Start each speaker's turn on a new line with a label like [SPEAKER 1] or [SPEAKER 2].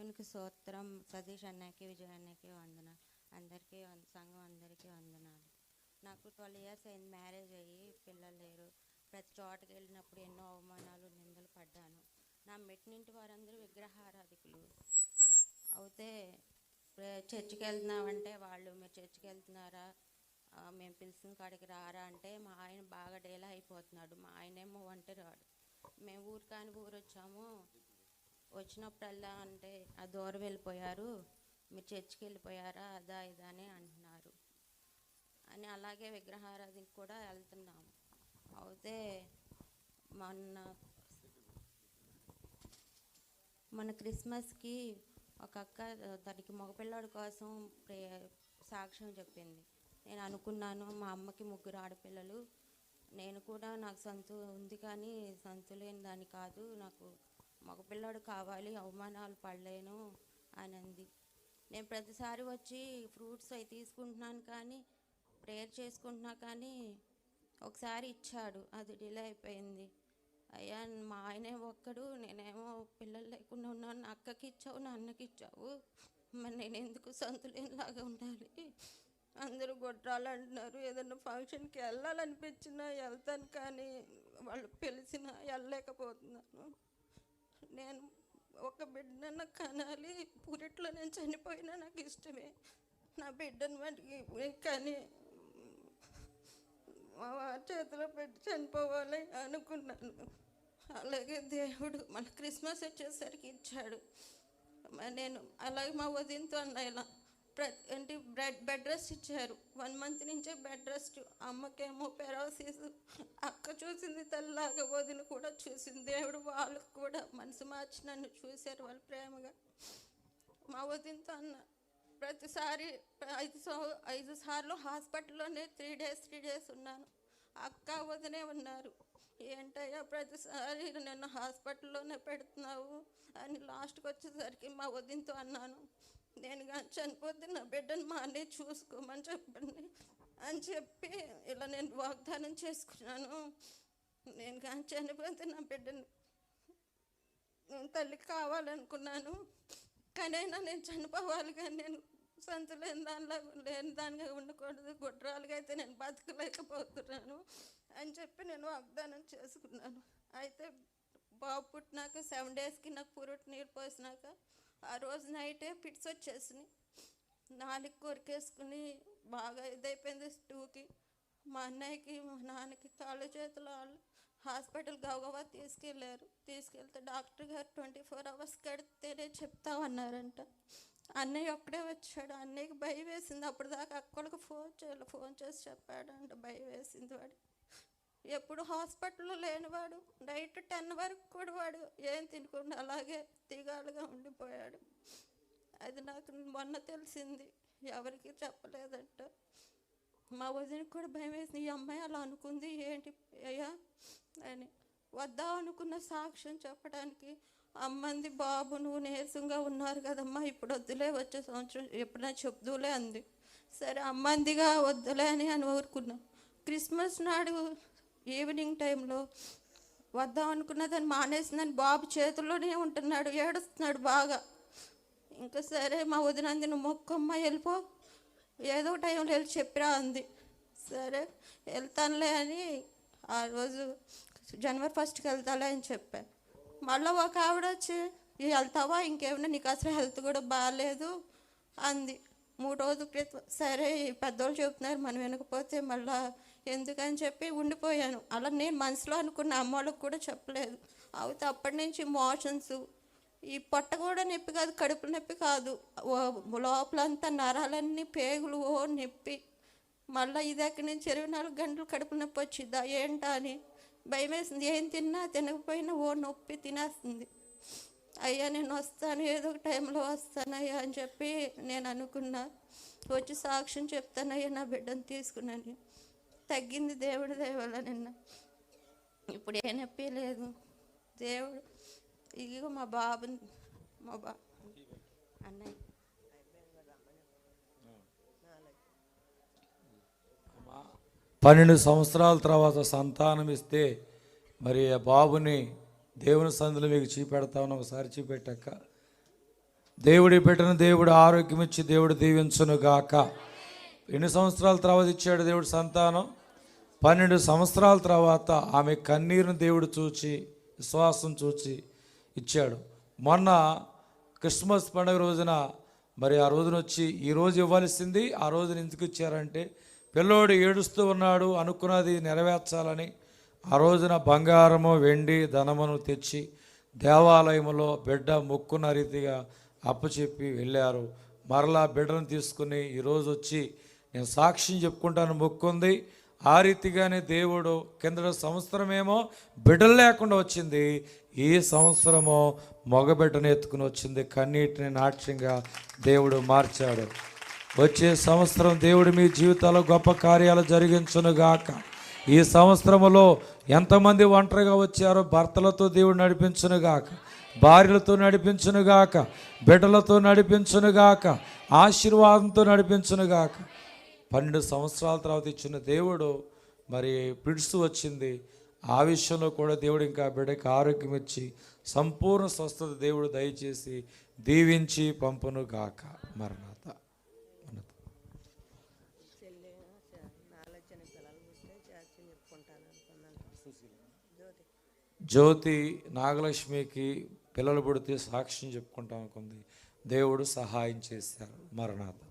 [SPEAKER 1] దేవునికి సూత్రం సతీష్ అన్నకి విజయ్ అన్నకి వందన అందరికీ సంఘం అందరికీ వందనాలు. నాకు ట్వెల్వ్ ఇయర్స్ అయింది మ్యారేజ్ అయ్యి పిల్లలు లేరు. ప్రతి చోటకి వెళ్ళినప్పుడు ఎన్నో అవమానాలు నిందలు పడ్డాను. నా మెట్టినింటి వారందరూ విగ్రహారాధికులు. అయితే చర్చికి వెళ్తున్నామంటే వాళ్ళు మీరు చర్చికి వెళ్తున్నారా? మేము పిలిచిన కాడికి రారా? అంటే మా ఆయన బాగా డేలా అయిపోతున్నాడు. మా ఆయనేమో ఒంటరి వాడు మేము ఊరు కాని ఊరు వచ్చాము. వచ్చినప్పుడల్లా అంటే ఆ దూరం వెళ్ళిపోయారు మీరు చర్చికి వెళ్ళిపోయారా అదా ఇదా అని అంటున్నారు. అని అలాగే విగ్రహారాధనకి కూడా వెళ్తున్నాము. అయితే మొన్న మన క్రిస్మస్కి ఒక అక్క తనకి మగపిల్లాడి కోసం ప్రే సాక్ష్యం చెప్పింది. నేను అనుకున్నాను మా అమ్మకి ముగ్గురు ఆడపిల్లలు. నేను కూడా నాకు సంతు ఉంది కానీ సంతు లేని దాన్ని కాదు. నాకు మగపిల్లాడు కావాలి అవమానాలు పడలేను అని అంది నేను ప్రతిసారి వచ్చి ఫ్రూట్స్ అవి తీసుకుంటున్నాను కానీ ప్రేయర్ చేసుకుంటున్నా కానీ ఒకసారి ఇచ్చాడు అది డిలే అయిపోయింది. అయ్యా మా ఆయనే ఒక్కడు నేనేమో పిల్లలు లేకుండా ఉన్నాను నా అక్కకి ఇచ్చావు నా అన్నకి ఇచ్చావు మరి నేను ఎందుకు సంతులేనిలాగా ఉండాలి? అందరూ గొడ్రాలు అంటున్నారు ఏదైనా ఫంక్షన్కి వెళ్ళాలనిపించినా వెళ్తాను కానీ వాళ్ళు పిలిచినా వెళ్ళలేకపోతున్నాను. నేను ఒక బిడ్డను కనాలి. పురిట్లో నేను చనిపోయినా నాకు ఇష్టమే. నా బిడ్డను వాటికి కానీ మా వారి చేతిలో పెట్టి చనిపోవాలి అనుకున్నాను. అలాగే దేవుడు మన క్రిస్మస్ వచ్చేసరికి ఇచ్చాడు. నేను అలాగే మా వదినతో అన్న ఇలా ప్రతి బెడ్ బెడ్ రెస్ట్ ఇచ్చారు. వన్ మంత్ నుంచే బెడ్ రెస్ట్. అమ్మకేమో పెరాసిస్ అక్క చూసింది తల్లాగా వదిన కూడా చూసింది. దేవుడు వాళ్ళకు కూడా మనసు మార్చి నన్ను చూశారు వాళ్ళు ప్రేమగా. మా వదినతో అన్న ప్రతిసారి ఐదు సో ఐదు సార్లు హాస్పిటల్లోనే త్రీ డేస్ త్రీ డేస్ ఉన్నాను. అక్క వదినే ఉన్నారు. ఏంటయ్యా ప్రతిసారి నన్ను హాస్పిటల్లోనే పెడుతున్నావు అని లాస్ట్కి వచ్చేసరికి మా వదినతో అన్నాను. నేను కానీ చనిపోతే నా బిడ్డను మా అన్నయ్య చూసుకోమని చెప్పండి అని చెప్పి ఇలా నేను వాగ్దానం చేసుకున్నాను. నేను కానీ చనిపోతే నా బిడ్డను తల్లికి కావాలనుకున్నాను. కానీ అయినా నేను చనిపోవాలి కానీ నేను సంత లేని దానిలా లేని దానిగా ఉండకూడదు. గుడ్రాలుగా అయితే నేను బతకలేకపోతున్నాను అని చెప్పి నేను వాగ్దానం చేసుకున్నాను. అయితే బాబు పుట్టినాక సెవెన్ డేస్కి నాకు పురుటి నీరు పోసినాక ఆ రోజు నైటే పిట్స్ వచ్చేసినాయి. నాలుగు కొరికేసుకుని బాగా ఇదైపోయింది టూకి మా అన్నయ్యకి మా నాన్నకి కాళ్ళు చేతులు వాళ్ళు హాస్పిటల్ గవగవా తీసుకెళ్ళారు. తీసుకెళ్తే డాక్టర్ గారు ట్వంటీ ఫోర్ అవర్స్ కడితేనే చెప్తామన్నారంట. అన్నయ్య ఒక్కడే వచ్చాడు. అన్నయ్యకి భయం వేసింది. అప్పుడు దాకా అక్కడికి ఫోన్ చేయాలి. ఫోన్ చేసి చెప్పాడంట. భయం వేసింది వాడు. ఎప్పుడు హాస్పిటల్లో లేనివాడు నైట్ టెన్ వరకు కూడా వాడు ఏం తినకుండా అలాగే దిగాలుగా ఉండిపోయాడు. అది నాకు మొన్న తెలిసింది ఎవరికి చెప్పలేదంట. మా వదినకి కూడా భయం వేసింది ఈ అమ్మాయి అలా అనుకుంది ఏంటి అయ్యా అని. వద్దా అనుకున్న సాక్ష్యం చెప్పడానికి అమ్మంది బాబు నువ్వు నీరసంగా ఉన్నారు కదమ్మా ఇప్పుడు వద్దులే వచ్చే సంవత్సరం ఎప్పుడైనా చెప్దులే అంది. సరే అమ్మందిగా వద్దులే అని అని ఊరుకున్నాం క్రిస్మస్ నాడు ఈవినింగ్ టైంలో వద్దాం అనుకున్నదని మానేసిందని బాబు చేతుల్లోనే ఉంటున్నాడు ఏడుస్తున్నాడు బాగా. ఇంకా సరే మా వదినందిని మొక్కమ్మ వెళ్ళిపో. ఏదో టైంలో వెళ్ళి చెప్పిరా అంది. సరే వెళ్తానులే అని ఆ రోజు జనవరి ఫస్ట్కి వెళ్తాలే అని చెప్పాను మళ్ళీ ఒక ఆవిడ వచ్చి వెళ్తావా? ఇంకేమైనా నీకు అసలు హెల్త్ కూడా బాగాలేదు అంది. మూడు రోజుల క్రితం సరే పెద్దోళ్ళు చెబుతున్నారు మనం వినకపోతే మళ్ళా ఎందుకని చెప్పి ఉండిపోయాను. అలా నేను మనసులో అనుకున్న అమ్మ వాళ్ళకి కూడా చెప్పలేదు. అయితే అప్పటి నుంచి మోషన్స్ ఈ పొట్ట కూడా నొప్పి కాదు కడుపు నొప్పి కాదు. లోపలంతా నరాలన్నీ పేగులు ఓ నొప్పి. మళ్ళీ ఇది నుంచి ఇరవై నాలుగు గంటలు కడుపు నొప్పి వచ్చిద్దా ఏంటా అని భయం వేసింది ఏం తిన్నా తినకపోయినా ఓ నొప్పి తినేస్తుంది. అయ్యా నేను వస్తాను ఏదో ఒక టైంలో వస్తానయ్యా అని చెప్పి నేను అనుకున్నా. వచ్చి సాక్ష్యం చెప్తానయ్యా నా బిడ్డను తీసుకున్నాను తగ్గింది దేవుడి దేవల నిన్న. ఇప్పుడు ఏ నొప్పి లేదు. దేవుడు ఇదిగో మా బాబు మా బా అన్నయ్య.
[SPEAKER 2] పన్నెండు సంవత్సరాల తర్వాత సంతానం ఇస్తే మరి ఆ బాబుని దేవుని సందులో మీకు చూపెడతామని ఒకసారి చూపెట్టాక దేవుడి పెట్టిన దేవుడు ఆరోగ్యం ఇచ్చి దేవుడు దీవించును గాక ఎన్ని సంవత్సరాల తర్వాత ఇచ్చాడు దేవుడు సంతానం? పన్నెండు సంవత్సరాల తర్వాత ఆమె కన్నీరుని దేవుడు చూచి విశ్వాసం చూచి ఇచ్చాడు. మొన్న క్రిస్మస్ పండుగ రోజున మరి ఆ రోజున వచ్చి ఈ రోజు ఇవ్వాల్సింది ఆ రోజున ఎందుకు ఇచ్చారంటే పిల్లోడు ఏడుస్తూ ఉన్నాడు అనుకున్నది నెరవేర్చాలని. ఆ రోజున బంగారము వెండి ధనమును తెచ్చి దేవాలయంలో బిడ్డ మొక్కున్న రీతిగా అప్పచెప్పి వెళ్ళారు. మరలా బిడ్డను తీసుకుని ఈరోజు వచ్చి నేను సాక్ష్యం చెప్పుకుంటాను మొక్కుంది. ఆ రీతిగానే దేవుడు కిందట సంవత్సరమేమో బిడ్డలు లేకుండా వచ్చింది. ఈ సంవత్సరమో మగబిడ్డను ఎత్తుకుని వచ్చింది. కన్నీటిని నాట్యంగా దేవుడు మార్చాడు. వచ్చే సంవత్సరం దేవుడు మీ జీవితాల్లో గొప్ప కార్యాలు జరిగించునుగాక. ఈ సంవత్సరములో ఎంతమంది ఒంటరిగా వచ్చారో భర్తలతో దేవుడు నడిపించునుగాక. భార్యలతో నడిపించునుగాక. బిడ్డలతో నడిపించునుగాక. ఆశీర్వాదంతో నడిపించునుగాక. పన్నెండు సంవత్సరాల తర్వాత ఇచ్చిన దేవుడు మరి పిడుసు వచ్చింది. ఆ విషయంలో కూడా దేవుడు ఇంకా బిడ్డకి ఆరోగ్యం ఇచ్చి సంపూర్ణ స్వస్థత దేవుడు దయచేసి దీవించి పంపును గాక. మరణాత. మనత జ్యోతి నాగలక్ష్మికి పిల్లలు పుడితే సాక్ష్యం చెప్పుకుంటాం అనుకుంది దేవుడు సహాయం చేశారు. మరణాత.